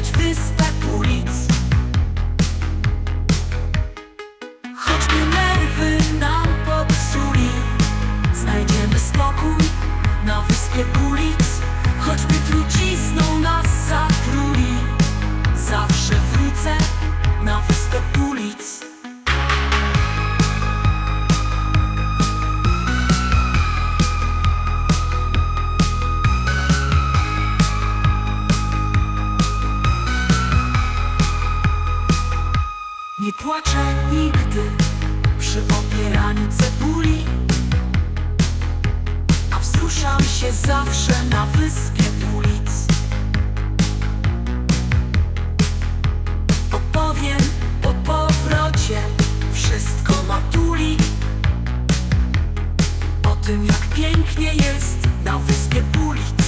touch this Nie płaczę nigdy przy opieraniu cebuli A wzruszam się zawsze na wyspie ulic. Opowiem o powrocie, wszystko matuli. O tym jak pięknie jest na wyspie ulic.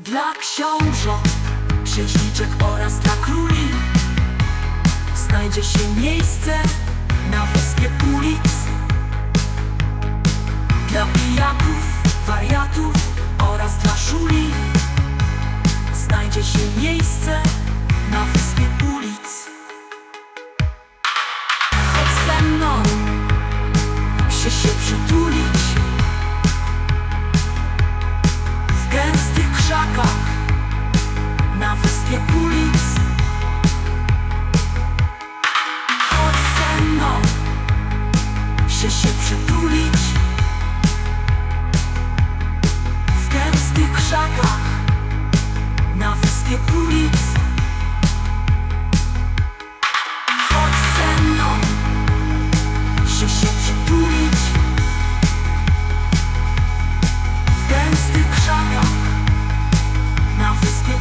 Dla książąt księżniczek oraz dla króli. Znajdzie się miejsce na wyspie Pulic Dla pijaków, wariatów oraz dla szuli. Znajdzie się miejsce na wyspie Pulic Chodź ze mną, chcę się przytulić w gęstych krzakach. Na wyspie